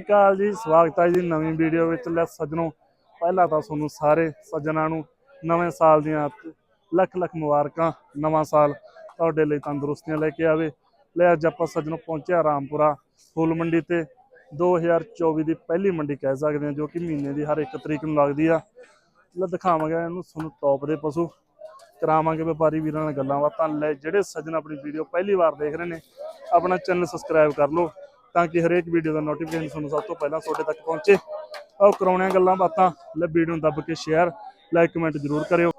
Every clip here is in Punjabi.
ਸਤਿ ਸ਼੍ਰੀ ਅਕਾਲ ਜੀ, ਸਵਾਗਤ ਹੈ ਜੀ ਨਵੀਂ ਵੀਡੀਓ ਵਿੱਚ। ਲੈ ਸੱਜਣੋ, ਪਹਿਲਾਂ ਤਾਂ ਤੁਹਾਨੂੰ ਸਾਰੇ ਸੱਜਣਾਂ ਨੂੰ ਨਵੇਂ ਸਾਲ ਦੀਆਂ ਲੱਖ ਲੱਖ ਮੁਬਾਰਕਾਂ, ਨਵਾਂ ਸਾਲ ਤੁਹਾਡੇ ਲਈ ਤੰਦਰੁਸਤੀਆਂ ਲੈ ਕੇ ਆਵੇ। ਲੈ ਅੱਜ ਆਪਾਂ ਸੱਜਣੋ ਪਹੁੰਚਿਆ ਰਾਮਪੁਰਾ, ਫੁੱਲ ਮੰਡੀ ਤੇ। 2024 ਦੀ ਪਹਿਲੀ ਮੰਡੀ ਕਹਿ ਸਕਦੇ ਹਾਂ, ਜੋ ਕਿ ਮਹੀਨੇ ਦੀ ਹਰ ਇੱਕ ਤਰੀਕ ਨੂੰ ਲੱਗਦੀ ਆ। ਲੈ ਦਿਖਾਵਾਂਗੇ ਇਹਨੂੰ ਤੁਹਾਨੂੰ ਟੌਪ ਦੇ ਪਸ਼ੂ, ਕਰਾਵਾਂਗੇ ਵਪਾਰੀ ਵੀਰਾਂ ਨਾਲ ਗੱਲਾਂ ਬਾਤਾਂ। ਲੈ ਜਿਹੜੇ ਸੱਜਣ ਆਪਣੀ ਵੀਡੀਓ ਪਹਿਲੀ ਵਾਰ ਦੇਖ ਰਹੇ ਨੇ, ਆਪਣਾ ਚੈਨਲ ਸਬਸਕ੍ਰਾਈਬ ਕਰ ਲਓ। ਤਾਂ ਕਿ ਹਰੇਕ ਵੀਡੀਓ ਦਾ ਨੋਟੀਫਿਕੇਸ਼ਨ ਤੁਹਾਨੂੰ ਸਭ ਤੋਂ ਪਹਿਲਾਂ ਤੁਹਾਡੇ ਤੱਕ ਪਹੁੰਚੇ। ਆਓ ਕਰਾਉਣੇ ਆ ਗੱਲਾਂ ਬਾਤਾਂ। ਲੈ ਵੀਡੀਓ ਨੂੰ ਦੱਬ ਕੇ ਸ਼ੇਅਰ ਲਾਈਕ ਕਮੈਂਟ ਜ਼ਰੂਰ ਕਰਿਓ।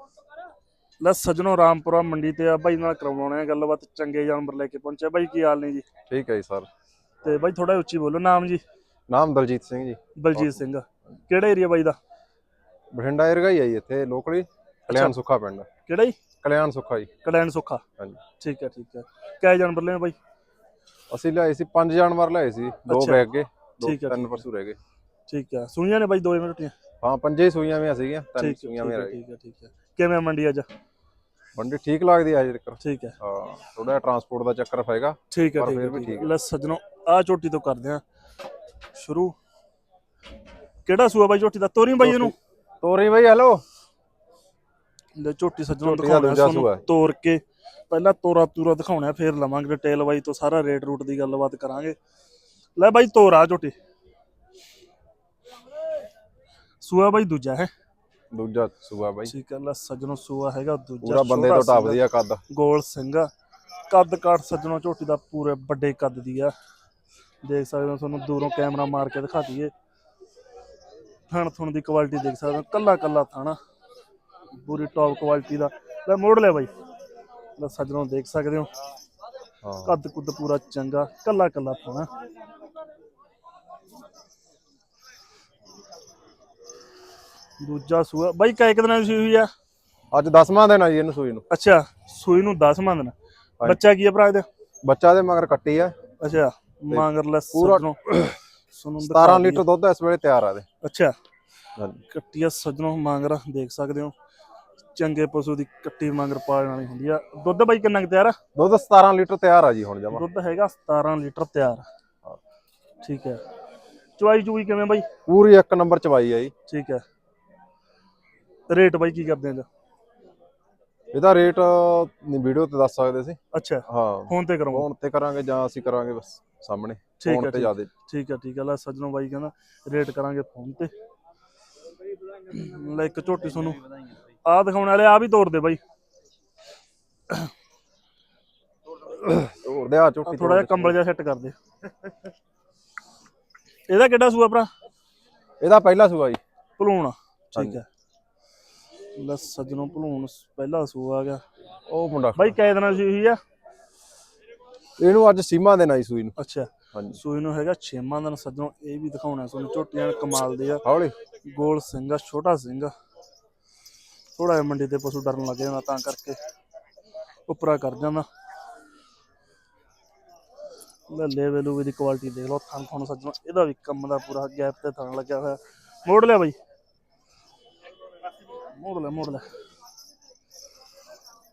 ਲੈ ਸੱਜਣੋ ਰਾਮਪੁਰਾ ਮੰਡੀ ਤੇ ਆ ਬਾਈ ਨਾਲ ਕਰਵਾਉਣੇ ਆ ਗੱਲਬਾਤ। ਚੰਗੇ ਜਾਨਵਰ ਲੈ ਕੇ ਪਹੁੰਚੇ ਬਾਈ ਕੀ ਹਾਲ ਨੇ ਜੀ? ਠੀਕ ਹੈ ਜੀ ਸਰ। ਤੇ ਬਾਈ ਥੋੜਾ ਉੱਚੀ ਬੋਲੋ। ਨਾਮ ਜੀ? ਨਾਮ ਦਲਜੀਤ ਸਿੰਘ ਜੀ। ਬਲਜੀਤ ਸਿੰਘ। ਕਿਹੜਾ ਏਰੀਆ ਬਾਈ ਦਾ? ਬਠਿੰਡਾ ਏਰੀਆ ਹੀ ਹੈ ਜੀ ਇੱਥੇ ਲੋਕਲੀ। ਕਲਿਆਣ ਸੁੱਖਾ ਪਿੰਡ। ਕਿਹੜਾ ਜੀ? ਕਲਿਆਣ ਸੁੱਖਾ ਜੀ। ਕਲੈਣ ਸੁੱਖਾ। ਹਾਂਜੀ। ਠੀਕ ਹੈ ਠੀਕ ਹੈ। ਕਿਹ ਜਾਨਵਰ ਲੈਣੇ ਬਾਈ? ਅਸੀਂ ਲਿਆਏ ਸੀ ਪੰਜ ਜਾਨਵਰ ਲਿਆਏ ਸੀ ਦੋ ਅੱਛਾ। ਬੈਗ ਦੋ ਠੀਕ ਹੈ, ਤਿੰਨ ਪਰਸੂ ਰਹਿ ਗਏ। ਠੀਕ ਹੈ ਸੂਈਆਂ ਨੇ ਬਾਈ ਦੋ ਮਿੰਟੀਆਂ ਹਾਂ ਪੰਜੇ ਹੀ ਸੂਈਆਂ ਵੀ ਸੀਗੀਆਂ ਤਿੰਨ ਠੀਕ ਸੂਈਆਂ ਵੀ ਹੈ ਰਹਿ ਠੀਕ ਹੈ ਠੀਕ ਹੈ ਕਿਵੇਂ ਆ ਮੰਡੀ ਅੱਜ? ਮੰਡੀ ਠੀਕ ਲੱਗਦੀ ਹੈ ਅਜੇ ਤੱਕ। ਠੀਕ ਹੈ ਹਾਂ ਥੋੜਾ ਟਰਾਂਸਪੋਰਟ ਦਾ ਚੱਕਰ ਪਏਗਾ ਠੀਕ ਹੈ ਪਰ ਫਿਰ ਵੀ ਠੀਕ ਹੈ ਲੈ ਸੱਜਣੋ ਆ ਝੋਟੀ ਤੋਂ ਕਰਦੇ ਆ। ਸ਼ੁਰੂ। ਕਿਹੜਾ ਸੂਆ ਬਾਈ ਝੋਟੀ ਦਾ? ਤੋਰੀ ਬਾਈ ਇਹਨੂੰ? ਤੋਰੀ ਬਾਈ ਹੈਲੋ। ਲੈ ਝੋਟੀ ਸੱਜਣੋ ਝੋਟੀ ਦਾ ਦੂਜਾ। ਤੋੜ ਕੇ। ਪਹਿਲਾਂ ਤੋਰਾ ਤੂਰਾ ਦਿਖਾਉਣਾ ਫਿਰ ਲਵਾਂਗੇ ਡਿਟੇਲ ਬਾਈ ਤੋਂ ਸਾਰਾ ਰੇਟ ਰੂਟ ਦੀ ਗੱਲਬਾਤ ਕਰਾਂਗੇ। ਲੈ ਬਾਈ ਤੋਰਾ ਝੋਟੀ। ਸੂਆ ਬਾਈ ਦੂਜਾ ਹੈ। ਦੂਜਾ ਸੂਆ ਬਾਈ। ਠੀਕ ਹੈ ਲੈ ਸੱਜਣੋ ਸੂਆ ਹੈਗਾ ਦੂਜਾ ਪੂਰਾ ਬੰਦੇ ਤੋਂ ਟੱਪਦੀ ਸੀਗਾ। ਆ ਕੱਦ। ਗੋਲ ਸਿੰਘ। ਕੱਦ ਕਾਠ ਸੱਜਣੋ ਝੋਟੀ ਦਾ ਪੂਰੇ ਵੱਡੇ ਕੱਦ ਦੀ ਆ। ਦੇਖ ਸਕਦੇ ਹੋ ਤੁਹਾਨੂੰ ਦੂਰੋਂ ਕੈਮਰਾ ਮਾਰ ਕੇ ਦਿਖਾ ਦਈਏ। ਥਣ ਥਣ ਦੀ ਕੁਆਲਿਟੀ ਦੇਖ ਸਕਦੇ ਹੋ ਕੱਲਾ ਕੱਲਾ ਥਣ ਪੂਰੀ ਟੌਪ ਕੁਆਲਿਟੀ ਦਾ। ਲੈ ਮੋੜ ਲੈ ਬਾਈ। ਲੈ ਸੱਜਣੋ ਦੇਖ ਸਕਦੇ ਹੋ। ਹਾਂ। ਕੱਦ ਕੁੱਦ ਪੂਰਾ ਚੰਗਾ ਕੱਲਾ ਕੱਲਾ ਥਣ ਦੂਜਾ ਸੂਆ ਬਾਈ ਕਾਇਕ ਦਿਨਾਂ ਦੀ ਸੂਈ ਹੋਈ ਆ? ਅੱਜ 10ਵਾਂ ਦਿਨ ਆ ਜੀ ਇਹਨੂੰ ਸੂਈ ਨੂੰ। ਅੱਛਾ ਸੂਈ ਨੂੰ 10 ਮੰਨ ਬੱਚਾ ਕੀ ਆ ਭਰਾ ਇਹਦਾ? ਬੱਚਾ ਦੇ ਮਗਰ ਕੱਟੀ ਆ। ਅੱਛਾ ਮੰਗਰਲਾ ਪੂਰਾ ਸੱਜਣੋ। ਸੁਣਨ 17 ਲੀਟਰ ਦੁੱਧ ਇਸ ਵੇਲੇ ਤਿਆਰ ਆ ਇਹਦੇ। ਅੱਛਾ ਕੱਟੀਆ ਸੱਜਣੋ ਮੰਗਰ ਦੇਖ ਸਕਦੇ ਹੋ। ਚੰਗੇ ਪਸ਼ੂ ਦੀ ਕੱਟੀ ਮੰਗਰ ਪਾਲਣ ਵਾਲੀ ਹੁੰਦੀ ਆ। ਦੁੱਧ ਬਾਈ ਕਿੰਨਾ ਕੁ ਤਿਆਰ ਆ? ਦੁੱਧ 17 ਲੀਟਰ ਤਿਆਰ ਆ ਜੀ ਹੁਣ ਜਮਾ। ਦੁੱਧ ਹੈਗਾ 17 ਲੀਟਰ ਤਿਆਰ। ਠੀਕ ਹੈ ਚਵਾਈ ਚੂਈ ਕਿਵੇਂ ਬਾਈ? ਪੂਰੀ ਇੱਕ ਨੰਬਰ ਚਵਾਈ ਆ ਜੀ। ਠੀਕ ਹੈ ਰੇਟ ਬਾਈ ਕੀ ਕਰਦੇ ਆ ਜੀ ਇਹਦਾ ਰੇਟ ਨਹੀਂ ਵੀਡੀਓ ਤੇ ਦੱਸ ਸਕਦੇ ਸੀ। ਅੱਛਾ। ਹਾਂ। ਫੋਨ ਤੇ ਕਰਾਂਗਾ ਫੋਨ ਤੇ ਕਰਾਂਗੇ ਜਾਂ ਅਸੀਂ ਕਰਾਂਗੇ ਬਸ ਸਾਹਮਣੇ। ਫੋਨ ਤੇ। ਜਿਆਦੇ। ਠੀਕ ਹੈ ਠੀਕ ਹੈ ਲੈ ਸੱਜਣੋ ਬਾਈ ਕਹਿੰਦਾ ਰੇਟ ਕਰਾਂਗੇ ਫੋਨ ਤੇ। ਲੈ ਇੱਕ ਝੋਟੀ ਤੁਹਾਨੂੰ ਆ ਦਿਖਾਉਣ ਵਾਲੇ ਆ ਵੀ ਤੋੜ ਦੇ ਬਾਈ। ਦੇ ਆ ਝੋਟੀ ਥੋੜਾ ਜਿਹਾ ਕੰਬਲ ਜਿਹਾ ਸੈੱਟ ਕਰ ਦੇ। ਇਹਦਾ ਕਿੱਡਾ ਸੂਆ ਭਰਾ? ਇਹਦਾ ਪਹਿਲਾ ਸੂਆ ਜੀ। ਭਲੂਣ। ਠੀਕ ਹੈ। ਲੈ ਸੱਜਣੋ ਭਲੂਣ ਪਹਿਲਾ ਸੂਆ ਆ ਗਿਆ। ਉਹ ਮੁੰਡਾ ਬਾਈ ਕੈ ਦਿਨਾਂ ਦੀ ਹੋਈ ਆ? ਇਹਨੂੰ ਅੱਜ ਸੀਮਾ ਦੇਣਾ ਜੀ ਸੂਈ ਨੂੰ। ਅੱਛਾ। ਹਾਂਜੀ। ਸੂਈ ਨੂੰ ਹੈਗਾ 6ਵਾਂ ਦਿਨ। ਸੱਜਣੋ ਇਹ ਵੀ ਦਿਖਾਉਣਾ ਤੁਹਾਨੂੰ ਝੋਟੀਆਂ ਕਮਾਲ ਦੇ ਆ। ਹੌਲੀ। ਗੋਲ ਸਿੰਘ ਆ ਛੋਟਾ ਸਿੰਘ ਆ। ਥੋੜਾ ਜਿਹਾ ਮੰਡੀ ਤੇ ਪਸ਼ੂ ਡਰਨ ਲੱਗ ਜਾਂਦਾ ਤਾਂ ਕਰਕੇ ਉੱਪਰਾ ਕਰ ਜਾਂਦਾ। ਲੈ ਲੈਵਲ ਉਹ ਦੀ ਕੁਆਲਿਟੀ ਦੇਖ ਲਓ ਥਣ ਥਣ ਸੱਜਣੋ ਇਹਦਾ ਵੀ ਕੰਮ ਦਾ ਪੂਰਾ ਗੈਪ ਤੇ ਥਣ ਲੱਗਿਆ ਹੋਇਆ। ਮੋੜ ਲਿਆ ਬਾਈ। ਮੋੜ ਲੈ ਮੋੜ ਲੈ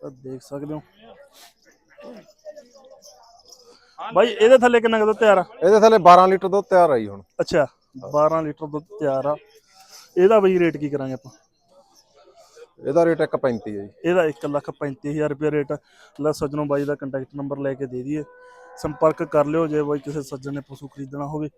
ਤਾਂ ਦੇਖ ਸਕਦੇ ਹੋ। ਬਾਈ ਇਹਦੇ ਥੱਲੇ ਕਿੰਨਾ ਕੁ ਦੁੱਧ ਤਿਆਰ ਆ? ਇਹਦੇ ਥੱਲੇ 12 ਲੀਟਰ ਦੁੱਧ ਤਿਆਰ ਆ ਜੀ ਹੁਣ। ਅੱਛਾ 12 ਲੀਟਰ ਦੁੱਧ ਤਿਆਰ ਆ। ਇਹਦਾ ਬਈ ਰੇਟ ਕੀ ਕਰਾਂਗੇ ਆਪਾਂ? ਇਹਦਾ ਰੇਟ 1.35 ਹੈ ਜੀ। ਇਹਦਾ 1 ਲੱਖ 35000 ਰੁਪਏ ਰੇਟ ਲੈ ਸੱਜਣੋ ਬਾਈ ਦਾ ਕੰਟੈਕਟ ਨੰਬਰ ਲੈ ਕੇ ਦੇ ਦਈਏ। ਸੰਪਰਕ ਕਰ ਲਿਓ ਜੇ ਬਾਈ ਕਿਸੇ ਸੱਜਣ ਨੇ ਪਸ਼ੂ ਖਰੀਦਣਾ ਹੋਵੇ।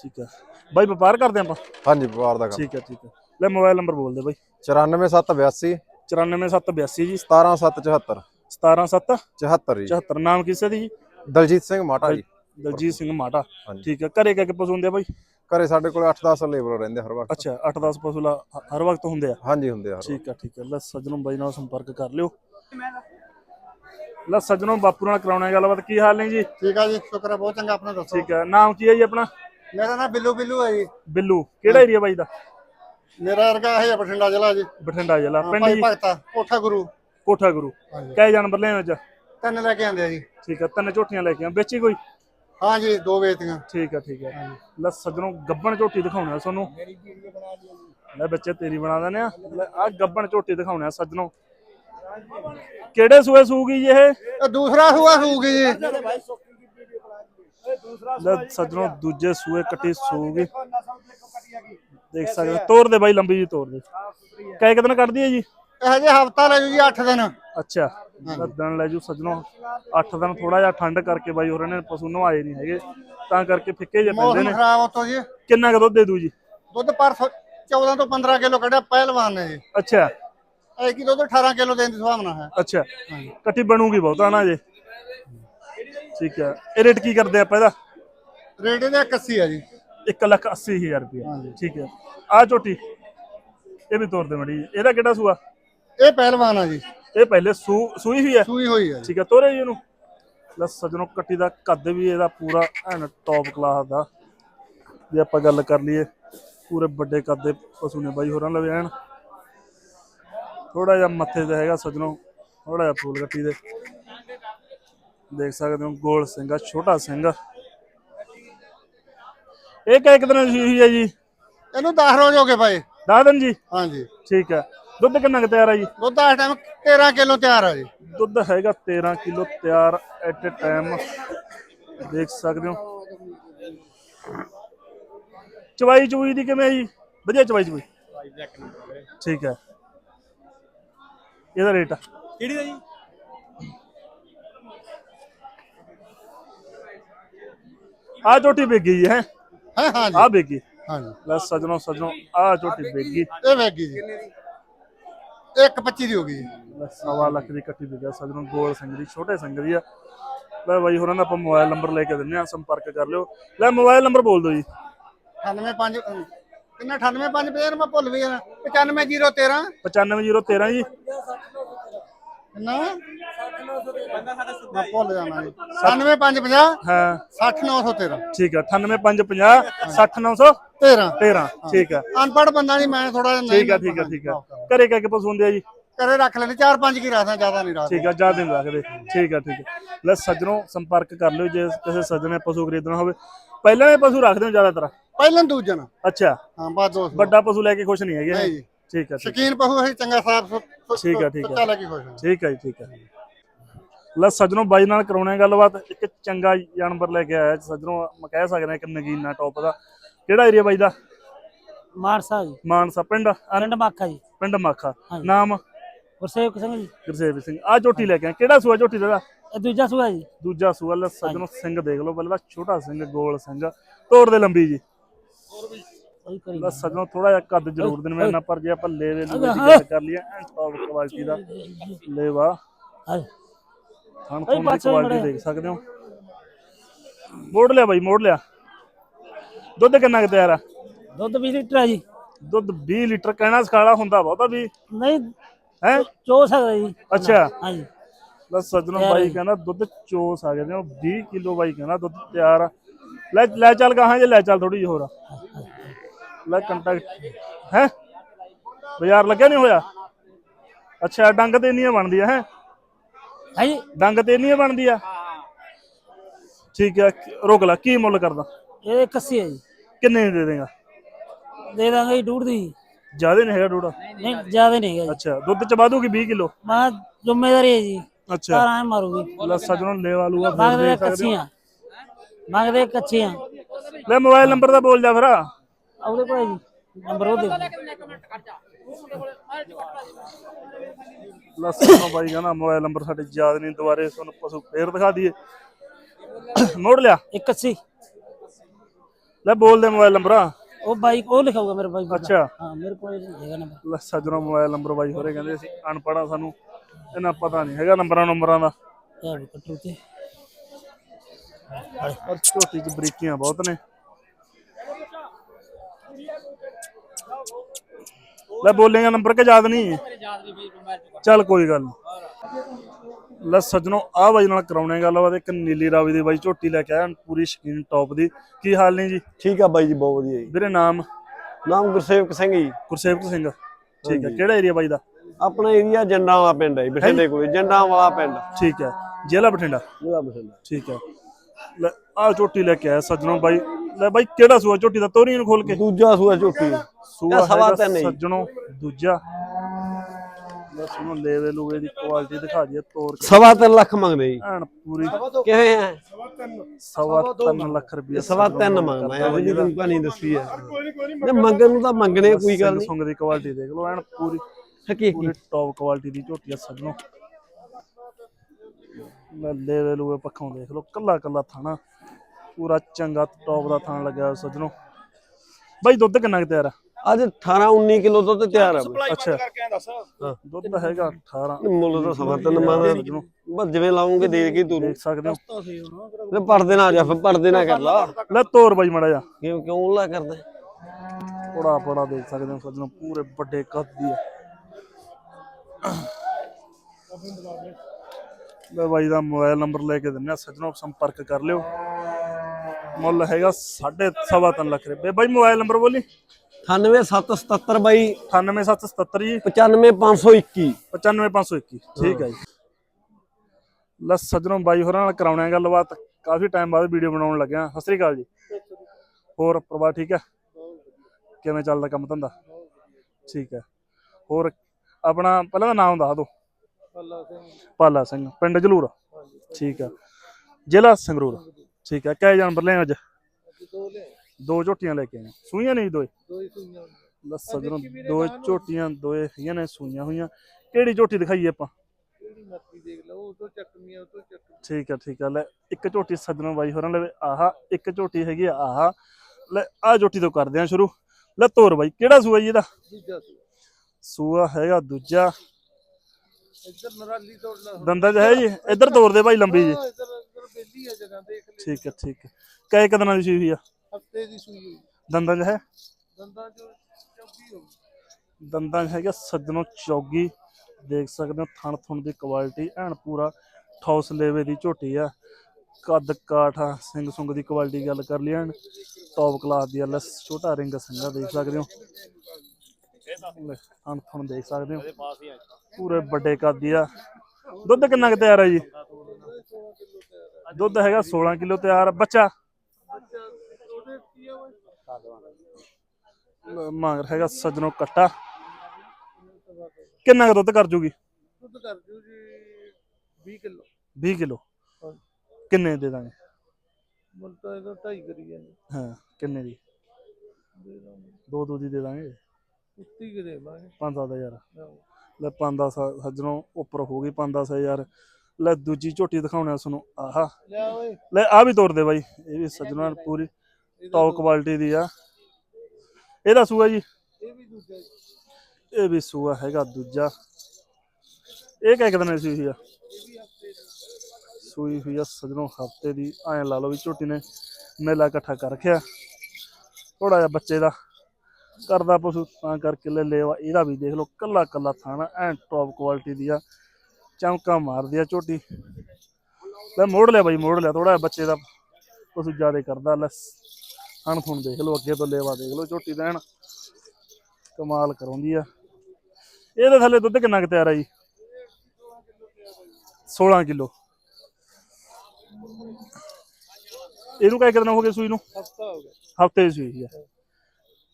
ਠੀਕ ਹੈ ਬਾਈ ਵਪਾਰ ਕਰਦੇ ਆਪਾਂ? ਹਾਂਜੀ ਵਪਾਰ ਦਾ ਕੰਮ। ਠੀਕ ਹੈ ਠੀਕ ਹੈ ਲੈ ਮੋਬਾਈਲ ਨੰਬਰ ਬੋਲ ਦੇ ਬਾਈ। 94782 94782 ਜੀ। 17774 177 74 ਜੀ। 74 ਨਾਮ ਕਿਸੇ ਦੀ ਜੀ? ਦਲਜੀਤ ਸਿੰਘ ਮਾਟਾ ਜੀ। ਦਲਜੀਤ ਸਿੰਘ ਮਾਟਾ। ਹਾਂਜੀ। ਠੀਕ ਹੈ ਘਰੇ ਕਿਹ ਪਸ਼ੂ ਹੁੰਦੇ ਆ ਬਾਈ? ਘਰੇ ਸਾਡੇ ਕੋਲ 8-10 ਲੇਬਰ ਰਹਿੰਦੇ ਹਰ ਵਕਤ। ਅੱਛਾ 8-10 ਪਸ਼ੂ ਲਾ- ਹ- ਹਰ ਵਕਤ ਹੁੰਦੇ ਆ? ਹਾਂਜੀ ਹੁੰਦੇ ਆ ਹਰ ਠੀਕ ਆ ਠੀਕ ਆ। ਲੈ ਸੱਜਣੋਂ ਬਾਈ ਨਾਲ ਸੰਪਰਕ ਕਰ ਲਿਓ। ਲੈ ਸੱਜਣੋਂ ਬਾਪੂ ਨਾਲ ਕਰਾਉਣਾ ਗੱਲਬਾਤ। ਕੀ ਹਾਲ ਨੇ ਜੀ? ਠੀਕ ਆ ਜੀ ਸ਼ੁਕਰ ਹੈ ਬਹੁਤ ਚੰਗਾ ਆਪਣਾ ਦੱਸੋ। ਠੀਕ ਹੈ ਨਾਮ ਕੀ ਹੈ ਜੀ ਆਪਣਾ? ਮੇਰਾ ਨਾਮ ਬਿੱਲੂ ਬਿੱਲੂ ਹੈ ਜੀ। ਬਿੱਲੂ। ਕਿਹੜਾ ਏਰੀਆ ਬਾਈ ਦਾ? ਮੇਰਾ ਵਰਗਾ ਹੈ ਬਠਿੰਡਾ ਜ਼ਿਲ੍ਹਾ ਜੀ। ਬਠਿੰਡਾ ਜ਼ਿਲ੍ਹਾ। ਪਿੰਡ ਜੀ? ਭਗਤਾ ਕੋਠਾ ਗੁਰੂ। ਕੋਠਾ ਗੁਰੂ। ਹਾਂਜੀ। ਕੈ ਜਾਨਵਰ ਲੈ ਅੱਜ? ਤਿੰਨ ਲੈ ਕੇ ਆਂਦੇ ਆ ਜੀ। ਠੀਕ ਹੈ ਤਿੰਨ ਝੋਟੀਆਂ ਲੈ ਕੇ ਆ। ਵੇਚੀ ਕੋਈ? ਹਾਂ ਜੀ ਦੋ ਵੇਚਦੀਆਂ ਠੀਕ ਹੈ ਠੀਕ ਹੈ ਲੈ ਸੱਜਣੋਂ ਗੱਬਣ ਝੋਟੀ ਦਿਖਾਉਣਾ ਤੁਹਾਨੂੰ। ਲੈ ਬੱਚੇ ਤੇਰੀ ਬਣਾ ਦਿੰਦੇ ਆ। ਲੈ ਆ ਗੱਬਣ ਝੋਟੀ ਦਿਖਾਉਣਾ ਸੱਜਣੋਂ। ਕਿਹੜੇ ਸੂਏ ਸੂਗੀ ਜੀ ਇਹ? ਇਹ ਦੂਸਰਾ ਸੂਆ ਸੂਗੀ ਜੀ। ਲੈ ਸੱਜਣੋ ਦੂਜੇ ਸੂਏ ਕੱਟੀ ਸੂਗੀ। ਦੇਖ ਸਕਦੇ। ਤੋਰ ਦੇ ਬਾਈ ਲੰਬੀ ਜੀ ਤੋਰ ਦੇ। ਕਈ ਕੁ ਦਿਨ ਕੱਢਦੀ ਹੈ ਜੀ? ਇਹ ਹਜੇ ਹਫਤਾ ਲੈ ਜੂ ਜੀ 8 ਦਿਨ। ਅੱਛਾ। ਤਾਂ ਦਿਨ ਲੈ ਜੂ ਸੱਜਣੋ 8 ਦਿਨ ਥੋੜਾ ਜਿਹਾ ਠੰਡ ਕਰਕੇ ਬਾਈ ਹੋਰਾਂ ਨੇ ਪਸ਼ੂ ਨਵਾਏ ਨਹੀਂ ਹੈਗੇ। ਤਾਂ ਕਰਕੇ ਫਿੱਕੇ ਜਿਹੇ ਪੈਂਦੇ ਮੌਸਮ ਨੇ। ਖਰਾਬ ਉਤੋਂ ਜੀ। ਕਿੰਨਾ ਕੁ ਦੁੱਧ ਦੇ ਦੂ ਜੀ? ਦੁੱਧ ਪਰ 14 ਤੋਂ 15 ਕਿਲੋ ਕੱਢਿਆ ਪਹਿਲਵਾਨ ਨੇ ਜੀ। ਅੱਛਾ। ਇਹ ਕੀ ਦੁੱਧ 18 ਕਿਲੋ ਦੇਣ ਦੀ ਸੰਭਾਵਨਾ ਹੈ। ਅੱਛਾ। ਕੱਟੀ ਬਣੂਗੀ ਬਹੁਤਾ ਨਾ ਜੇ? ਠੀਕ ਹੈ। ਇਹ ਰੇਟ ਕੀ ਕਰਦੇ ਆਪਾਂ ਇਹਦਾ? ਰੇਟ ਇਹਦਾ 81 ਆ ਜੀ। 1 ਲੱਖ 80 ਹਜ਼ਾਰ ਰੁਪਏ ਹਾਂਜੀ। ਠੀਕ ਹੈ। ਆ ਝੋਟੀ। ਇਹ ਵੀ ਤੋਰ ਦੇ ਮੜੀ ਇਹਦਾ ਕਿਹੜਾ ਸੂਆ? ਇਹ ਪਹਿਲਵਾਨ ਆ ਜੀ। ਇਹ ਪਹਿਲੇ ਸੂ ਸੂਈ ਹੋਈ ਹੈ? ਸੂਈ ਹੋਈ ਜੀ। ਠੀਕ ਹੈ ਤੋਰੇ ਜੀ ਇਹਨੂੰ? ਲੈ ਸੱਜਣੋ ਕੱਟੀ ਦਾ ਕੱਦ ਵੀ ਇਹਦਾ ਪੂਰਾ ਐਨ ਟੌਪ ਕਲਾਸ ਦਾ। ਜੇ ਆਪਾਂ ਗੱਲ ਕਰ ਲਈਏ ਪੂਰੇ ਵੱਡੇ ਕੱਦ ਦੇ ਪਸ਼ੂ ਨੇ ਬਾਈ ਹੋਰਾਂ ਲਵੇ ਐਨ। ਥੋੜਾ ਜਿਹਾ ਮੱਥੇ ਤੇ ਹੈਗਾ ਸੱਜਣੋ ਥੋੜਾ ਜਿਹਾ ਫੂਲ ਕੱਟੀ ਦੇ। ਦੇਖ ਸਕਦੇ ਹੋ ਗੋਲ ਸਿੰਘ ਆ ਛੋਟਾ ਸਿੰਘ। ਇਹ ਕਿਹ ਦਿਨ ਦੀ ਹੋਈ ਹੈ ਜੀ? ਇਹਨੂੰ 10 ਰੋਜ਼ ਹੋ ਗਏ ਭਾਈ। ਦਸ ਦਿਨ ਜੀ? ਹਾਂਜੀ। ਠੀਕ ਹੈ। ਦੁੱਧ ਕਿੰਨਾ ਕੁ ਤਿਆਰ ਹੈ ਜੀ? ਦੁੱਧ ਇਸ ਟਾਈਮ 13 ਕਿਲੋ ਤਿਆਰ ਆ ਜੀ। ਦੁੱਧ ਹੈਗਾ 13 ਕਿਲੋ ਤਿਆਰ ਐਟ ਅ ਟਾਈਮ ਦੇਖ ਸਕਦੇ ਹੋ। ਚਵਾਈ ਚੁਈ ਦੀ ਕਿਵੇਂ ਹੈ ਜੀ? ਵਧੀਆ ਚਵਾਈ ਚੁਈ ਠੀਕ ਹੈ। ਇਹਦਾ ਰੇਟ ਕਿਹੜੀ ਦਾ ਜੀ? ਆ ਝੋਟੀ ਵਿਕ ਗਈ ਹੈ? ਹਾਂ ਹਾਂਜੀ। ਆ ਵਿਕ ਗਈ ਹਾਂਜੀ। ਲੈ ਸਜਣੋ ਸਜਣੋ ਆ ਝੋਟੀ ਵਿਕ ਗਈ ਇਹ ਵੈਗੀ ਜੀ। ਇੱਕ 25 ਦੀ ਹੋ ਗਈ। ਸਵਾ ਲੱਖ ਦੀ ਕੱਟੀ ਵਿਕਿਆ ਸਜਣੋ ਗੋਲ ਸਿੰਘ ਦੀ ਛੋਟੇ ਸਿੰਘ ਦੀ ਆ। ਲੈ ਬਾਈ ਹੋਰਾਂ ਦਾ ਆਪਾਂ ਮੋਬਾਈਲ ਨੰਬਰ ਲੈ ਕੇ ਦਿੰਨੇ ਆ ਸੰਪਰਕ ਕਰ ਲਿਓ। ਲੈ ਮੋਬਾਈਲ ਨੰਬਰ ਬੋਲ ਦਿਓ ਜੀ। 985 ਕਿੰਨਾ 98550 ਮੈਂ ਭੁੱਲ ਵੀ ਜਾਣਾ। 95013 95013 ਜੀ। ਕਿੰਨਾ ਮੈਂ ਭੁੱਲ ਜਾਣਾ ਜੀ। 97550 ਹਾਂ। 60913 ਠੀਕ ਹੈ 98550 60913 13 ਠੀਕ ਹੈ ਅਨਪੜ੍ਹ ਬੰਦਾ ਨਹੀਂ ਮੈਂ ਥੋੜਾ ਜਿਹਾ ਨਹੀਂ ਠੀਕ ਹੈ ਠੀਕ ਹੈ ਠੀਕ ਹੈ ਘਰੇ ਕਹਿ ਕੇ ਪਸੰਦ ਆ ਜੀ? ਕਰੇ ਰੱਖ ਲੈਣੇ ਚਾਰ ਪੰਜ ਕੀ ਰਾਸਾਂ ਜ਼ਿਆਦਾ ਨਹੀਂ ਰਾਸ ਠੀਕ ਹੈ ਜ਼ਿਆਦਾ ਨਹੀਂ ਰੱਖਦੇ। ਠੀਕ ਹੈ ਠੀਕ ਹੈ ਲੈ ਸੱਜਣੋ ਸੰਪਰਕ ਕਰ ਲਿਓ ਜੇ ਕਿਸੇ ਸੱਜਣੇ ਪਸ਼ੂ ਖਰੀਦਣਾ ਹੋਵੇ। ਪਹਿਲਾਂ ਇਹ ਪਸ਼ੂ ਰੱਖਦੇ ਹੋ ਜ਼ਿਆਦਾਤਰ? ਪਹਿਲਾਂ ਦੂਜਨ ਅੱਛਾ। ਹਾਂ ਦੋਸਤ ਵੱਡਾ ਪਸ਼ੂ ਲੈ ਕੇ ਖੁਸ਼ ਨਹੀਂ ਹੈਗੇ। ਨਹੀਂ ਜੀ। ਠੀਕ ਹੈ ਸ਼ਕੀਨ ਪਹੂ ਹੈ ਚੰਗਾ ਸਾਫ਼ ਠੀਕ ਹੈ, ਠੀਕ ਹੈ। ਚੱਲ ਕੇ ਖੁਸ਼ ਹਾਂ। ਠੀਕ ਹੈ ਜੀ ਠੀਕ ਹੈ। ਲੈ ਸੱਜਣੋ ਬਾਈ ਨਾਲ ਕਰਾਉਣੇ ਗੱਲਬਾਤ। ਇੱਕ ਚੰਗਾ ਜਾਨਵਰ ਲੈ ਕੇ ਆਇਆ। ਸੱਜਣੋ ਮੈਂ ਕਹਿ ਸਕਦਾ ਇੱਕ ਨਗੀਨਾ ਟੌਪ ਦਾ। ਕਿਹੜਾ ਏਰੀਆ ਬਾਈ ਦਾ? ਮਾਨਸਾ ਜੀ। ਮਾਨਸਾ ਪਿੰਡ? ਪਿੰਡ ਮਾਖਾ ਜੀ। ਪਿੰਡ ਮਾਖਾ। ਨਾਮ? ਗੁਰਸੇਵਕ ਸਿੰਘ ਜੀ। ਗੁਰਸੇਵ ਸਿੰਘ। ਆ ਝੋਟੀ ਲੈ ਕੇ ਆਏ ਕਿਹੜਾ ਸੂਆ ਝੋਟੀ ਦਾ? ਇਹ ਦੂਜਾ ਸੂਆ ਜੀ। ਦੂਜਾ ਸੂਆ। ਲੈ ਸੱਜਣੋ ਸਿੰਘ ਦੇਖ ਲਓ ਪਹਿਲਾਂ। ਛੋਟਾ ਸਿੰਘ ਗੋਲ ਸਿੰਘ। ਤੋੜ ਦੇ ਲੰਬੀ ਜੀ। ਕਰੀ ਲੈ ਸੱਜਣੋ ਥੋੜਾ ਜਿਹਾ ਕੱਦ ਜ਼ਰੂਰ ਦਿਨ ਮੇਰੇ ਨਾਲ ਪਰ ਜੇ ਆਪਾਂ ਲੂਵੇ ਦੀ ਗੱਲ ਕਰ ਲਈਏ ਐਂ ਟੌਪ ਕੁਆਲਿਟੀ ਦਾ ਲੇਵਾ। ਹਾਂ ਥਣ ਥਣ ਦੀ ਕੁਆਲਿਟੀ ਦੇਖ ਸਕਦੇ ਹੋ। ਮੋੜ ਲਿਆ ਬਾਈ ਮੋੜ ਲਿਆ। ਦੁੱਧ ਕਿੰਨਾ ਕੁ ਤਿਆਰ ਆ? ਦੁੱਧ 20 ਲੀਟਰ ਆ ਜੀ। ਦੁੱਧ 20 ਲੀਟਰ ਕਹਿਣਾ ਸਖਾਲਾ ਹੁੰਦਾ ਬਹੁਤਾ ਵੀ। ਨਹੀਂ ਹੈ? ਚੋ ਸਕਦਾ ਜੀ। ਅੱਛਾ। ਹਾਂ ਜੀ। ਲੈ ਸੱਜਣੋ ਬਾਈ ਕਹਿੰਦਾ ਦੁੱਧ ਚੋ ਸਕਦੇ ਹੋ 20 ਕਿਲੋ ਬਾਈ ਕਹਿੰਦਾ ਦੁੱਧ ਤਿਆਰ ਆ। ਲੈ ਲੈ ਚੱਲ ਗਾਹਾਂ ਜੇ ਲੈ ਚੱਲ ਥੋੜੀ ਜਿਹੀ ਹੋਰ ਲੈ ਕੰਟੈਕਟ ਹੈ? ਬਾਜ਼ਾਰ ਲੱਗਿਆ ਨਹੀਂ ਹੋਇਆ? ਅੱਛਾ ਡੰਗ ਤੇ ਇੰਨੀਆਂ ਬਣਦੀਆਂ ਹੈ ਹਾਂ? ਜੀ ਡੰਗ ਤੇ ਇੰਨੀਆਂ ਬਣਦੀ ਆ? ਠੀਕ ਹੈ ਰੋਕ ਲਾ ਕੀ ਮੁੱਲ ਕਰਦਾ? ਇਹ 81 ਹੈ ਜੀ। ਕਿੰਨੇ ਦੀ ਦੇ ਦੇਗਾ? ਦੇ ਦਾਂਗੇ ਜੀ ਡੂੜ ਦੀ। ਜ਼ਿਆਦਾ ਨਹੀਂ ਹੈਗਾ ਡੂੜਾ ਨਹੀਂ ਜ਼ਿਆਦਾ ਨਹੀਂ ਹੈਗਾ ਜੀ। ਅੱਛਾ ਦੁੱਧ ਚ ਵਾਧੂਗੀ 20 ਕਿਲੋ? ਮੈਂ ਜ਼ਿੰਮੇਵਾਰੀ ਹੈ ਜੀ। ਅੱਛਾ। ਘਰ ਮਾਰੂਗੀ। ਲੈ ਸੱਜਣੋ ਲੈਵਾ ਲੂਆ ਫਿਰ ਮੰਗਦੇ ਦੇਖ ਸਕਦੇ ਹੋ। ਕੱਚੀਆਂ ਮੰਗਦੇ ਕੱਚੀਆਂ ਲੈ ਮੋਬਾਈਲ ਨੰਬਰ ਦਾ ਬੋਲ ਜਾ ਫਿਰ। ਉਹਦੇ ਕੋਲ ਹੈ ਜੀ। ਨੰਬਰ ਉਹ ਦੇ। ਦਿਓ। ਲੈ ਸੱਜਣੋ ਬਾਈ ਕਹਿੰਦਾ ਮੋਬਾਈਲ ਨੰਬਰ ਸਾਡੇ ਯਾਦ ਨਹੀਂ ਦੁਬਾਰੇ ਤੁਹਾਨੂੰ ਪਸ਼ੂ ਫੇਰ ਦਿਖਾ ਦਈਏ। ਮੋੜ ਲਿਆ। 81 ਲੈ ਬੋਲ ਦੇ ਮੋਬਾਈਲ ਨੰਬਰ ਉਹ ਬਾਈ ਉਹ ਲਿਖਾਊਗਾ ਮੇਰੇ ਬਾਈ। ਅੱਛਾ। ਹਾਂ ਮੇਰੇ ਕੋਲ ਇਹ ਹੈਗਾ ਨੰਬਰ ਲੈ ਸੱਜਣੋ ਮੋਬਾਈਲ ਨੰਬਰ ਬਾਈ ਹੋਰੇ ਕਹਿੰਦੇ ਸੀ ਅਨਪੜਾ ਸਾਨੂੰ ਇਹਨਾਂ ਪਤਾ ਨਹੀਂ ਹੈਗਾ ਨੰਬਰਾਂ ਨੰਬਰਾਂ ਦਾ। ਯਾਰ ਕੱਟੂ ਤੇ। ਪਰ ਝੋਟੀ ਚ ਬਰੀਕੀਆਂ ਬਹੁਤ ਨੇ। ਲੈ ਬੋਲੇਗਾ ਨੰਬਰ ਕਿ ਯਾਦ ਨਹੀਂ? ਚੱਲ ਕੋਈ ਗੱਲ ਨਹੀਂ ਲੈ ਸੱਜਣੋ ਆ ਬਾਈ ਨਾਲ ਕਰਾਉਣੇ ਗੱਲਬਾਤ ਇੱਕ ਨੀਲੀ ਰਾਵੀ ਦੀ ਬਾਈ ਝੋਟੀ ਲੈ ਕੇ ਆਇਆ ਪੂਰੀ ਸ਼ਕੀਨ ਟੌਪ ਦੀ। ਕੀ ਹਾਲ ਨੇ ਜੀ? ਠੀਕ ਆ ਬਾਈ ਜੀ ਬਹੁਤ ਵਧੀਆ ਜੀ। ਵੀਰੇ ਨਾਮ? ਨਾਮ ਗੁਰਸੇਵਕ ਸਿੰਘ ਜੀ। ਗੁਰਸੇਵਕ ਸਿੰਘ। ਠੀਕ ਹੈ ਕਿਹੜਾ ਏਰੀਆ ਬਾਈ ਦਾ? ਆਪਣਾ ਏਰੀਆ ਜੰਡਾਂ ਵਾਲਾ ਪਿੰਡ ਹੈ ਜੀ, ਬਠਿੰਡੇ ਕੋਲੇ ਜੰਡਾਂ ਵਾਲਾ ਪਿੰਡ। ਠੀਕ ਹੈ ਜ਼ਿਲ੍ਹਾ ਬਠਿੰਡਾ? ਜ਼ਿਲ੍ਹਾ ਬਠਿੰਡਾ। ਠੀਕ ਹੈ ਲੈ ਆ ਝੋਟੀ ਲੈ ਕੇ ਆਇਆ ਸੱਜਣੋ ਬਾਈ। ਲੈ ਬਾਈ ਕਿਹੜਾ ਸੂਆ? ਝੋਟੀ ਦਾ ਤੋਰੀ ਨੂੰ ਖੋਲ ਕੇ। ਦੂਜਾ ਸੂਆ ਝੋਟੀ ਸੂਆ ਸਵਾ ਤਿੰਨ ਜੀ। ਸੱਜਣੋ ਦੂਜਾ। ਬਸ ਉਹਨੂੰ ਲੈਵੇ ਲੂਵੇ ਦੀ ਕੁਆਲਿਟੀ ਦਿਖਾ ਦਈਏ ਤੋਰ ਕੇ। ਸਵਾ ਤਿੰਨ ਲੱਖ ਮੰਗਦੇ ਜੀ। ਐਨ ਪੂਰੀ ਕਿਵੇਂ ਹੈ ਸਵਾ ਤਿੰਨ ਲੱਖ ਰੁਪਏ ਸਵਾ ਤਿੰਨ ਮੰਗਦਾ ਯਾਰ ਜੀ ਤੁਹਾਨੂੰ ਕਹਾਣੀ ਦੱਸੀ ਹੈ ਜੇ ਮੰਗਣ ਨੂੰ ਤਾਂ ਮੰਗਣੇ ਆ, ਕੋਈ ਗੱਲ ਨਹੀਂ। ਸੰਗ ਦੀ ਕੁਆਲਿਟੀ ਦੇਖ ਲਓ ਐਨ ਪੂਰੀ ਹਕੀਕੀ ਪੂਰੀ ਟੌਪ ਕੁਆਲਿਟੀ ਦੀ ਝੋਟੀ ਆ ਸੱਜਣੋ। ਲੈ ਲੈਵੇ ਲੂਵੇ ਪੱਖੋਂ ਦੇਖ ਲਓ ਕੱਲਾ ਕੱਲਾ ਥਾਣਾ। ਪੂਰਾ ਚੰਗਾ ਟੌਪ ਦਾ ਥਾਣ ਲੱਗਿਆ ਸੱਜਣੋ। ਬਾਈ ਦੁੱਧ ਕਿੰਨਾ ਕੁ ਤਿਆਰ ਆ? ਅੱਜ 18 19 ਕਿਲੋ ਦੁੱਧ ਤਿਆਰ ਆ ਬਈ। ਅੱਛਾ। ਦੁੱਧ ਹੈਗਾ 18 ਮੁੱਲ ਤਾਂ ਸਵਾ ਤਿੰਨ ਮੰਗਦਾ ਬਸ ਜਿਵੇਂ ਲਾਉਂਗੇ ਦੇ ਕੇ ਤੂੰ। ਦੇਖ ਸਕਦੇ ਹੋ। ਤੇ ਪਰਦੇ ਨਾ ਜਾ ਫਿਰ ਪਰਦੇ ਨਾ ਕਰ ਲਾ। ਲੈ ਤੋਰ ਬਾਈ ਮੜਾ ਜਾ ਕਿਉਂ ਕਿਉਂ ਲਾ ਕਰਦਾ? ਬੜਾ ਬੜਾ ਦੇਖ ਸਕਦੇ ਹੋ ਸੱਜਣੋ ਪੂਰੇ ਵੱਡੇ ਕੱਦ ਦੀ ਆ। ਲੈ ਬਾਈ ਦਾ ਮੋਬਾਈਲ ਨੰਬਰ ਲੈ ਕੇ ਦਿੰਨੇ ਆ ਸੱਜਣੋ ਸੰਪਰਕ ਕਰ ਲਿਓ। ਮੁੱਲ ਹੈਗਾ ਸਾਢੇ ਸਵਾ ਤਿੰਨ ਲੱਖ ਰੁਪਏ। ਬਾਈ ਮੋਬਾਈਲ ਨੰਬਰ ਬੋਲੀ। 98777 ਬਾਈ 98777 ਜੀ। 95521 95521 ਠੀਕ ਹੈ ਜੀ। ਲੈ ਸੱਜਣੋ ਬਾਈ ਹੋਰਾਂ ਨਾਲ ਕਰਾਉਣਾ ਹੈ ਗੱਲਬਾਤ। ਕਾਫੀ ਟਾਈਮ ਬਾਅਦ ਵੀਡੀਓ ਬਣਾਉਣ ਲੱਗਿਆ ਸਤਿ ਸ੍ਰੀ ਅਕਾਲ ਜੀ। ਹੋਰ ਪਰਿਵਾਰ ਠੀਕ ਹੈ? ਕਿਵੇਂ ਚੱਲਦਾ ਕੰਮ ਧੰਦਾ? ਠੀਕ ਹੈ। ਹੋਰ ਆਪਣਾ ਪਹਿਲਾਂ ਦਾ ਨਾਮ ਦੱਸ ਦਿਓ। ਪਾਲਾ ਸਿੰਘ। ਪਿੰਡ ਜਲੂਰ? ਠੀਕ ਹੈ। ਜ਼ਿਲ੍ਹਾ ਸੰਗਰੂਰ। ਠੀਕ ਹੈ। ਕੈ ਜਾਨਵਰ ਲੈ ਅੱਜ? ਦੋ ਝੋਟੀਆਂ ਲੈ ਕੇ ਆਏ ਸੂਈਆਂ ਨਹੀਂ ਦੋਏ? ਲੈ ਸੱਜਣੋ ਦੋ ਝੋਟੀਆਂ ਦੋਏ ਹੈਗੀਆਂ ਨੇ ਸੂਈਆਂ ਹੋਈਆਂ। ਕਿਹੜੀ ਝੋਟੀ ਦਿਖਾਈਏ ਆਪਾਂ? ਠੀਕ ਹੈ ਠੀਕ ਹੈ ਲੈ ਇੱਕ ਝੋਟੀ ਸੱਜਣੋ ਬਾਈ ਹੋਰਾਂ ਲਵੇ। ਆਹਾ ਇੱਕ ਝੋਟੀ ਹੈਗੀ ਆ ਆਹਾ। ਲੈ ਆ ਝੋਟੀ ਤੋਂ ਕਰਦੇ ਆ ਸ਼ੁਰੂ। ਲੈ ਤੋਰ ਬਾਈ ਕਿਹੜਾ ਸੂਆ ਜੀ ਇਹਦਾ? ਸੂਆ। ਹੈਗਾ ਦੂਜਾ। ਦੰਦਾਂ 'ਚ ਹੈ ਜੀ? ਇੱਧਰ ਤੋਰ ਦੇ ਭਾਈ ਲੰਬੀ ਜੀ ਠੀਕ ਹੈ ਠੀਕ ਹੈ ਕੈ ਕਦਨਾਂ ਦੀ ਸੂਈ ਹੋਈ ਆ? ਹਫ਼ਤੇ ਦੀ ਸੂਈ ਹੋਈ। ਦੰਦਾਂ 'ਚ ਹੈ? ਦੰਦਾਂ ਚ ਗਈ। ਦੰਦਾਂ 'ਚ ਹੈਗਾ ਸੱਜਣੋ ਚੌਗੀ। ਦੇਖ ਸਕਦੇ ਹੋ ਥਣ ਥੁਣ ਦੀ ਕੁਆਲਿਟੀ ਐਨ ਪੂਰਾ ਠੌਸ ਲੇਵੇ ਦੀ ਝੋਟੀ ਆ। ਕੱਦ ਕਾਠਾ ਸਿੰਘ ਸੁੰਗ ਦੀ ਕੁਆਲਿਟੀ ਗੱਲ ਕਰ ਲਈ ਐਨ। ਟੌਪ ਕਲਾਸ ਦੀ ਆ ਲੈ ਛੋਟਾ ਰਿੰਗ ਸਿੰਘਾ ਦੇਖ ਸਕਦੇ ਹੋ। ਥਣ ਥੁਣ ਦੇਖ ਸਕਦੇ ਹੋ। ਪੂਰੇ ਵੱਡੇ ਕੱਦ ਦੀ ਆ। ਦੁੱਧ ਕਿੰਨਾ ਕੁ ਤਿਆਰ ਹੈ ਜੀ? ਦੁੱਧ ਹੈਗਾ 16 ਕਿਲੋ ਤਿਆਰ। ਬੱਚਾ? ਲੈ, ਮਗਰ ਹੈਗਾ ਸੱਜਣੋ ਕੱਟਾ। ਕਿੰਨਾ ਕੁ ਦੁੱਧ ਕਰ ਜੂਗੀ ਦੁੱਧ ਕਰ ਦਿਓ ਜੀ 20 ਕਿਲੋ। 20 ਕਿਲੋ। ਕਿੰਨੇ ਦੇ ਦਾਂਗੇ? ਮੁੱਲ ਤਾਂ ਇਹਦਾ 2.5 ਕਰੀ ਜਾਂਦੇ। ਹਾਂ ਕਿੰਨੇ ਦੀ? ਦੇ ਦਾਂਗੇ। ਦੋ ਦੋ ਦੀ ਦੇ ਦਾਂਗੇ। ਉੱਤੀ ਕਿ ਸੱਤ ਹਜ਼ਾਰ। ਆਹੋ। ਲੈ ਪੰਜ ਦਸ ਸੱਜਣੋ ਉੱਪਰ ਹੋ ਗਈ ਪੰਜ ਦਸ ਹਜ਼ਾਰ। ਲੈ ਦੂਜੀ ਝੋਟੀ ਦਿਖਾਉਣਾ ਤੁਹਾਨੂੰ। ਆਹਾ। ਲਿਆ ਓਏ। ਲੈ ਆ ਵੀ ਤੋੜ ਦੇ ਬਾਈ। ਇਹ ਵੀ ਸੱਜਣੋ ਪੂਰੀ ਟੌਪ ਕੁਆਲਿਟੀ ਦੀ ਆ। ਇਹਦਾ ਸੂਆ ਜੀ। ਇਹ ਵੀ ਦੂਜਾ ਜੀ। ਇਹ ਵੀ ਸੂਆ ਹੈਗਾ ਦੂਜਾ। ਇਹ ਕਹਿ ਕਿਦਨੇ ਸੂਈ ਹੋਈ ਆ? ਸੂਈ ਹੋਈ ਆ ਸਜਣੋਂ ਹਫ਼ਤੇ ਦੀ। ਐਂ ਲਾ ਲਓ ਵੀ ਝੋਟੀ ਨੇ ਮੇਲਾ ਇਕੱਠਾ ਕਰ ਰੱਖਿਆ। ਥੋੜਾ ਜਿਹਾ ਬੱਚੇ ਦਾ ਕਰਦਾ ਪਸ਼ੂ ਤਾਂ ਕਰਕੇ ਲੈ ਲਿਆ ਇਹਦਾ ਵੀ ਦੇਖ ਲਓ ਕੱਲਾ ਕੱਲਾ ਥਾਣਾ ਐਂ ਟੌਪ ਕੁਆਲਿਟੀ ਦੀ ਆ। ਚਮਕਾ ਮਾਰਦੀ ਆ ਝੋਟੀ। ਲੈ ਮੋੜ ਲਿਆ ਬਾਈ ਮੋੜ ਲਿਆ। ਥੋੜਾ ਜਿਹਾ ਬੱਚੇ ਦਾ ਪਸ਼ੂ ਜ਼ਿਆਦਾ ਕਰਦਾ। ਲੈ ਹਣ ਹੁਣ ਦੇਖ ਲਓ ਅੱਗੇ ਤੋਂ ਲੇਵਾ ਦੇਖ ਲਓ ਝੋਟੀ ਦਾ ਐਨ ਕਮਾਲ ਕਰਾਉਂਦੀ ਆ। ਇਹਦੇ ਥੱਲੇ ਦੁੱਧ ਕਿੰਨਾ ਕੁ ਤਿਆਰ ਆ ਜੀ? 16 ਕਿਲੋ। ਇਹਨੂੰ ਕਹਿ ਕਿਦਨ ਹੋ ਗਏ ਸੂਈ ਨੂੰ? ਹਫਤਾ ਹੋ ਗਿਆ। ਹਫ਼ਤੇ ਦੀ ਸੂਈ ਆ।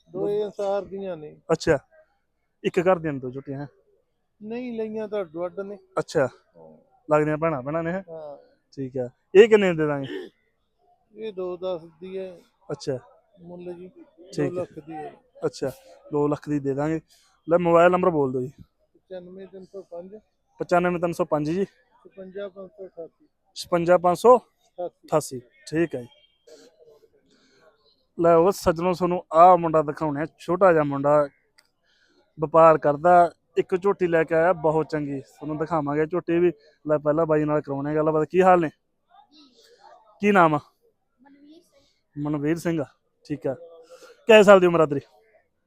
ਦੋ ਇਹ ਅਨਸਾਰ ਦੀਆਂ ਨੇ। ਅੱਛਾ ਇੱਕ ਘਰ ਦੀਆਂ ਦੋ ਝੋਟੀਆਂ ਹੈ? ਨਹੀਂ ਲਈਆਂ ਤਾਂ ਡੱਡ ਨੇ। ਅੱਛਾ ਲੱਗਦੀਆਂ ਭੈਣਾਂ ਭੈਣਾਂ ਨੇ ਹੈਂ? ਠੀਕ ਆ। ਇਹ ਕਿੰਨੇ ਦੇ ਦਾਂਗੇ? ਇਹ 210 ਦੀ ਹੈ। ਅੱਛਾ। ਮੁੱਲ ਜੀ ਠੀਕ ਹੈ। 2 ਲੱਖ ਦੀ ਹੈ। ਅੱਛਾ 2 ਲੱਖ ਦੀ ਦੇ ਦਾਂਗੇ। ਲੈ ਮੋਬਾਈਲ ਨੰਬਰ ਬੋਲ ਦਿਓ ਜੀ। 95305 95305 ਜੀ। 55588 56588 88 ਠੀਕ ਹੈ ਜੀ। ਲੈ ਉਹ ਸੱਜਣੋ ਤੁਹਾਨੂੰ ਆਹ ਮੁੰਡਾ ਦਿਖਾਉਣਾ ਹੈ, ਛੋਟਾ ਜਿਹਾ ਮੁੰਡਾ। ਵਪਾਰ ਕਰਦਾ। ਇੱਕ ਝੋਟੀ ਲੈ ਕੇ ਆਇਆ ਬਹੁਤ ਚੰਗੀ। ਤੁਹਾਨੂੰ ਦਿਖਾਵਾਂਗੇ ਝੋਟੀ ਵੀ। ਲੈ ਪਹਿਲਾਂ ਬਾਈ ਨਾਲ ਕਰਾਉਣੇ ਗੱਲਬਾਤ। ਕੀ ਹਾਲ ਨੇ? ਕੀ ਨਾਮ ਆ? ਮਨਵੀਰ ਸਿੰਘ। ਠੀਕ ਆ। ਕਿੰਨੇ ਸਾਲ ਦੀ ਉਮਰ ਆ ਤੇਰੀ?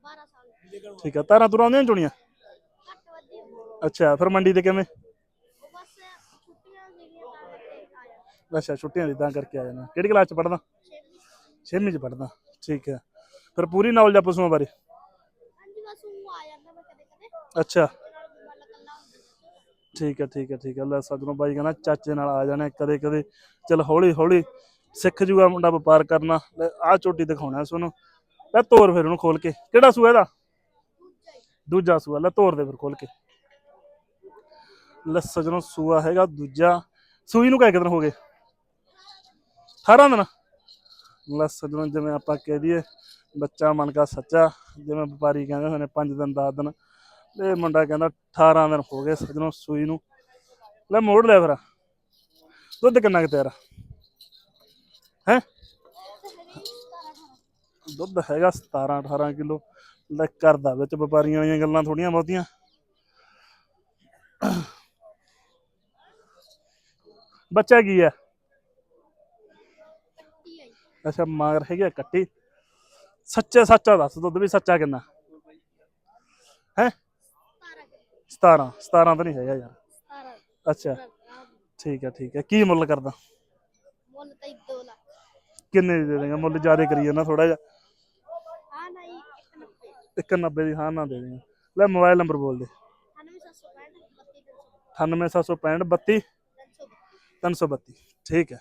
12 ਸਾਲ। ਠੀਕ ਆ। ਤਾਰਾਂ ਤੁਰਾਂ ਆਉਂਦੀਆਂ ਚੁਣੀਆਂ ਅੱਛਾ ਫਿਰ ਮੰਡੀ ਤੇ ਕਿਵੇਂ? ਅੱਛਾ ਛੁੱਟੀਆਂ ਦੀ ਤਾਂ ਕਰਕੇ ਆ ਜਾਣਾ ਕਿਹੜੀ ਕਲਾਸ ਚ ਪੜਦਾ ਛੇਵੀਂ 6ਵੀਂ ਚ ਪੜਦਾ ਠੀਕ ਹੈ ਫਿਰ ਪੂਰੀ ਨੌਲੇਜ ਆ ਪਸ਼ੂਆਂ ਬਾਰੇ? ਹਾਂਜੀ ਬਸ ਉਹ ਆ ਜਾਂਦਾ ਮੈਂ ਕਦੇ ਕਦੇ। ਅੱਛਾ। ਠੀਕ ਹੈ। ਠੀਕ ਹੈ ਠੀਕ ਹੈ ਲੈ ਸੱਜਣੋ ਬਾਈ ਕਹਿੰਦਾ ਚਾਚੇ ਨਾਲ ਆ ਜਾਣਾ। ਕਦੇ ਕਦੇ ਚਲ ਹੌਲੀ ਹੌਲੀ ਸਿੱਖ ਜੂਗਾ ਮੁੰਡਾ ਵਪਾਰ ਕਰਨਾ। ਆਹ ਚੋਟੀ ਦਿਖਾਉਣਾ ਤੁਹਾਨੂੰ ਲੈ, ਤੋਰ ਫਿਰ ਉਹਨੂੰ ਖੋਲ ਕੇ। ਕਿਹੜਾ ਸੂਆ ਇਹਦਾ? ਦੂਜਾ ਸੂਆ। ਲੈ, ਤੋਰ ਦੇ ਫਿਰ ਖੋਲ ਕੇ। ਲੈ, ਸਜਣੋ ਸੂਆ ਹੈਗਾ ਦੂਜਾ। ਸੂਈ ਨੂੰ ਕਿੰਨੇ ਦਿਨ ਹੋ ਗਏ? 18 ਦਿਨ। ਲੈ, ਸਜਣੋ ਜਿਵੇਂ ਆਪਾਂ ਕਹਿ ਦਈਏ, ਬੱਚਾ ਮਨ ਕਾ ਸੱਚਾ, ਜਿਵੇਂ ਵਪਾਰੀ ਕਹਿੰਦੇ ਹੁੰਦੇ ਨੇ 5 ਦਿਨ 10 ਦਿਨ। ਤੇ ਮੁੰਡਾ ਕਹਿੰਦਾ 18 ਦਿਨ ਹੋ ਗਏ ਸਜਣੋ ਸੂਈ ਨੂੰ। ਲੈ, ਮੋੜ ਲਿਆ ਫਿਰ। ਦੁੱਧ ਕਿੰਨਾ ਕੁ ਤੇਰਾ ਹੈ? ਦੁੱਧ ਹੈਗਾ 17 18 ਕਿਲੋ। ਲੈ ਕਰਦਾ ਵਿੱਚ ਵਪਾਰੀਆਂ ਵਾਲੀਆਂ ਗੱਲਾਂ ਥੋੜੀਆਂ ਬਹੁਤੀਆਂ। ਬੱਚਾ ਕੀ ਹੈ? ਅੱਛਾ ਮਾਗਰ ਹੈਗੀ ਆ ਕੱਟੀ। ਸੱਚੇ ਸੱਚਾ ਦੱਸ ਦੁੱਧ ਵੀ ਸੱਚਾ ਕਿੰਨਾ? ਹੈ? 17 17 ਤਾਂ ਨਹੀਂ ਹੈਗਾ ਯਾਰ। 17 ਅੱਛਾ ਠੀਕ ਹੈ ਠੀਕ ਹੈ। ਕੀ ਮੁੱਲ ਕਰਦਾ? ਮੁੱਲ ਤਾਂ 2 ਲੱਖ ਕਿੰਨੇ ਦੀ ਦੇ ਦੇਗਾ? ਮੁੱਲ ਜ਼ਿਆਦਾ ਕਰੀ ਜਾਂਦਾ ਥੋੜਾ ਜਿਹਾ। ਹਾਂ ਨਹੀਂ 190 190 ਦੀ। ਹਾਂ ਨਾ ਦੇ ਦੇਗਾ। ਲੈ ਮੋਬਾਈਲ ਨੰਬਰ ਬੋਲ ਦੇ। 9765 32 98765 32 300 332 ਠੀਕ ਹੈ।